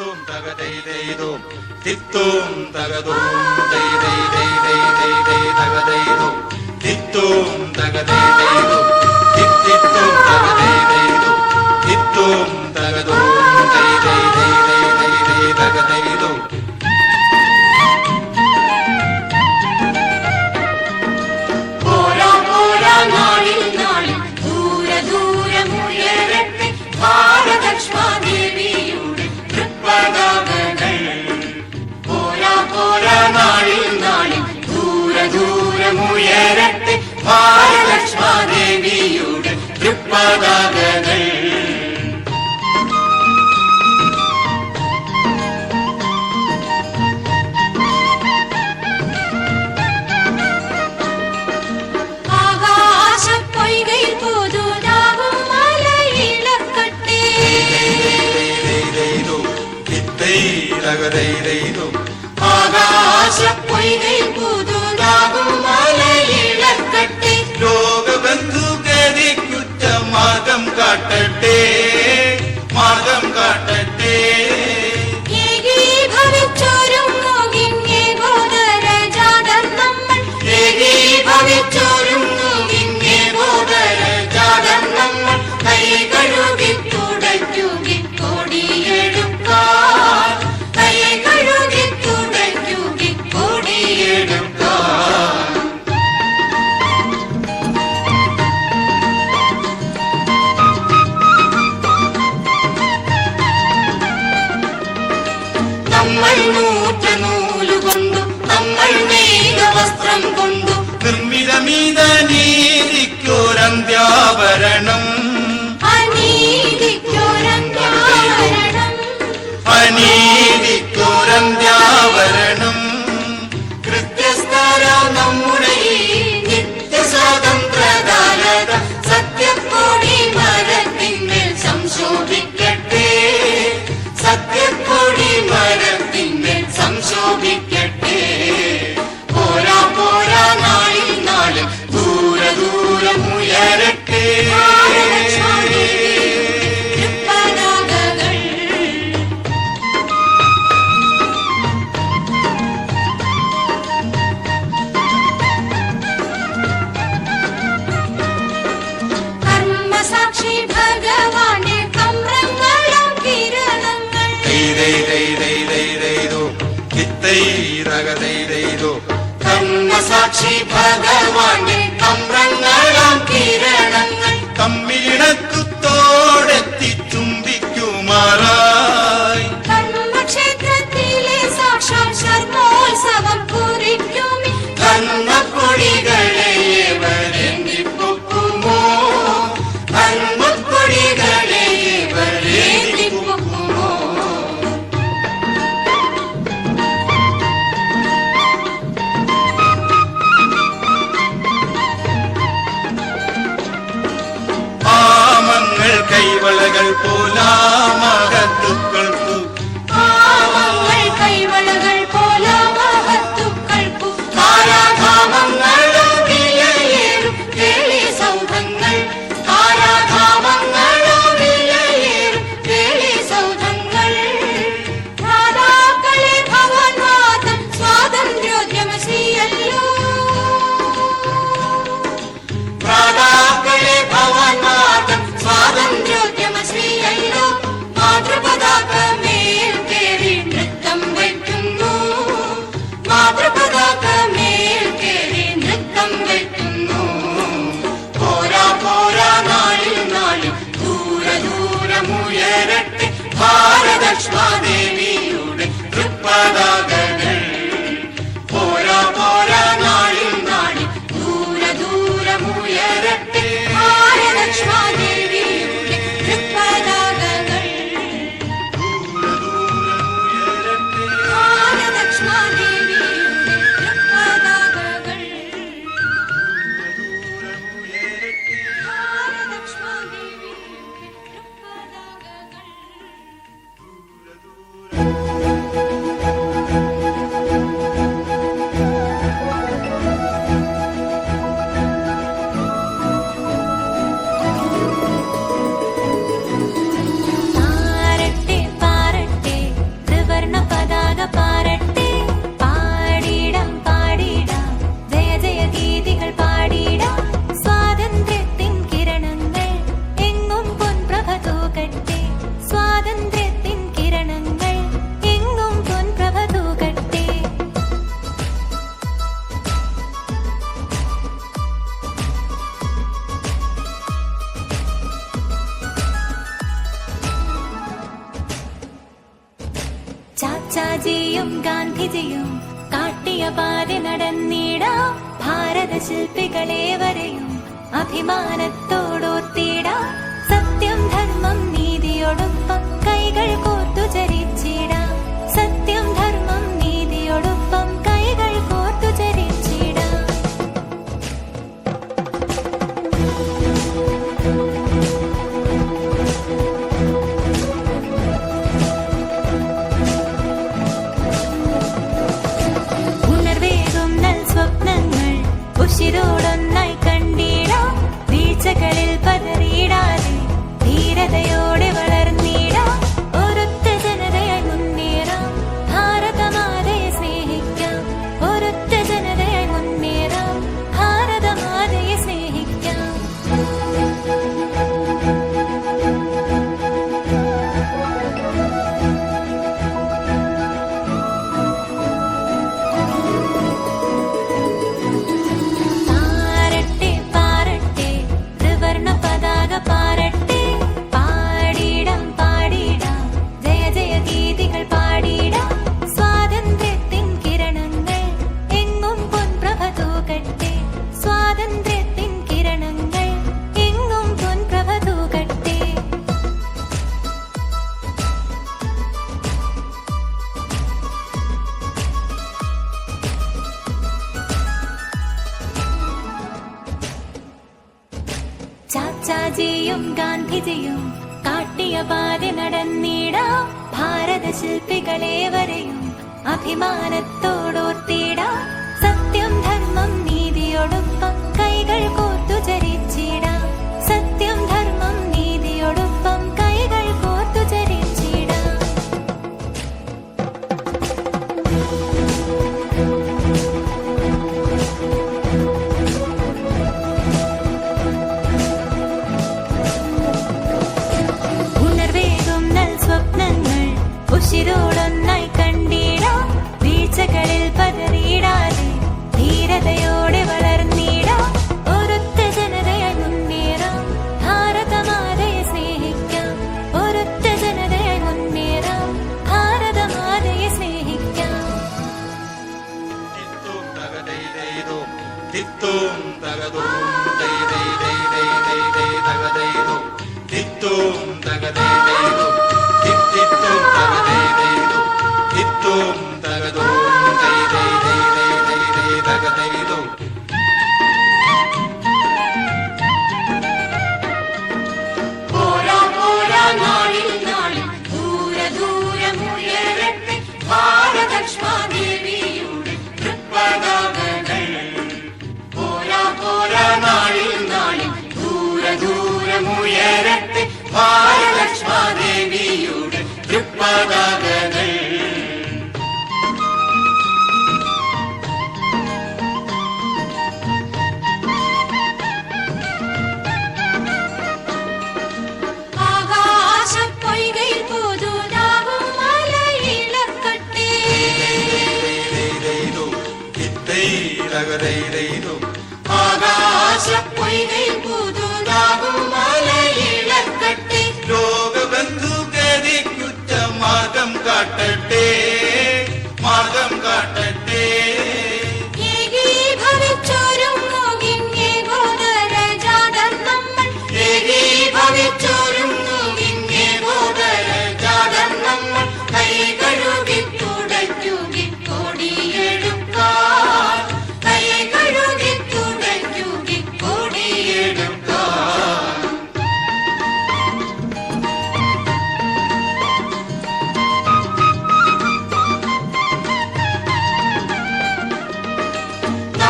తిత్తూం తగ దై దై దోం తిత్తూం తగ దోం దై దై దై దై దై దై తగ దై దోం తిత్తూం తగ దై దై దోం తిత్తూం తగ దై దై దోం తిత్తూం মা സാക്ഷി ഭഗവാനെ അമ്രങ്ങളാം കിരണങ്ങൾ. തമ്മിലിണക്കത്തോടെത്തി ചുംബിക്കുമാറായി. ക്ഷേത്രത്തിലെ സാക്ഷാൽ ശർമ്മോത്സവം കുറിക്കും ധർമ്മപ്പൊടികൾ much money. ചാജിയും ഗാന്ധിജിയും കാട്ടിയ പാതി നടന്നിടാം ഭാരത ശില്പികളേവരെയും അഭിമാനത്തോടോർത്തിടാം സത്യം ധർമ്മം നീതിയോടൊപ്പം ഷാജിയും ഗാന്ധിജിയും കാട്ടിയ പാതി നടന്നിടാം ഭാരത ശില്പികളേവരെയും അഭിമാനത്തോടോർത്തിടാം. സത്യം ധർമ്മം നീതിയോടൊപ്പം ദൂരമുയരട്ടെ ഭാ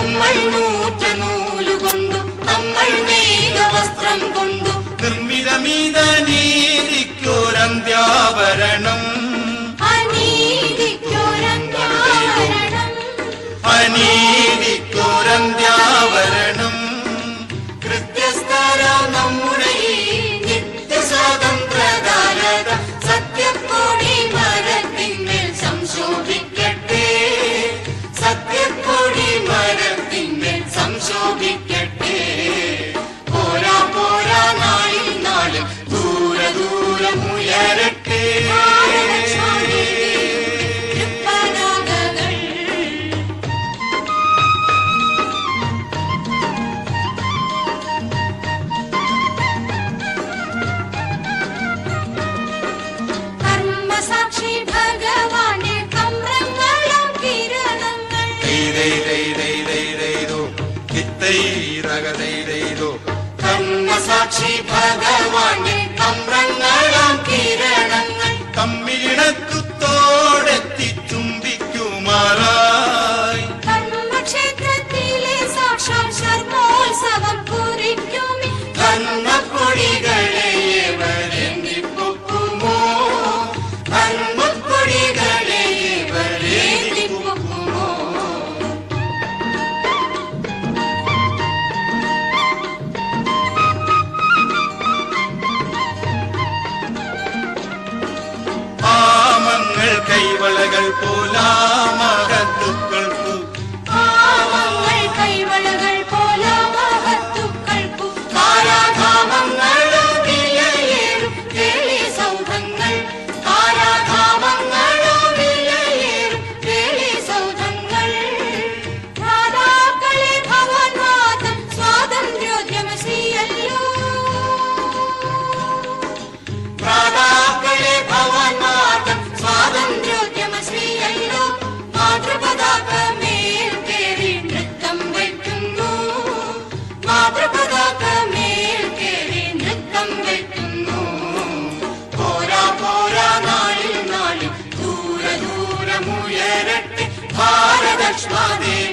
നമ്മൾ നൂറ്റ നൂലുകൊണ്ടും നമ്മൾ മേഘവസ്ത്രം കൊണ്ടും. നിർമ്മിതമീത നീതിക്കൊരന്ത്യാവരണം അനീതിക്കൊരന്ത്യാവരണം. അനീതിക്കൊരന്ത്യാവരണം. സാക്ഷി ഭഗവാന്റെ തമ്രങ്ങളാം കിരണങ്ങൾ. തമ്മിലിണക്കുത്തോടെത്തി পোলা much money.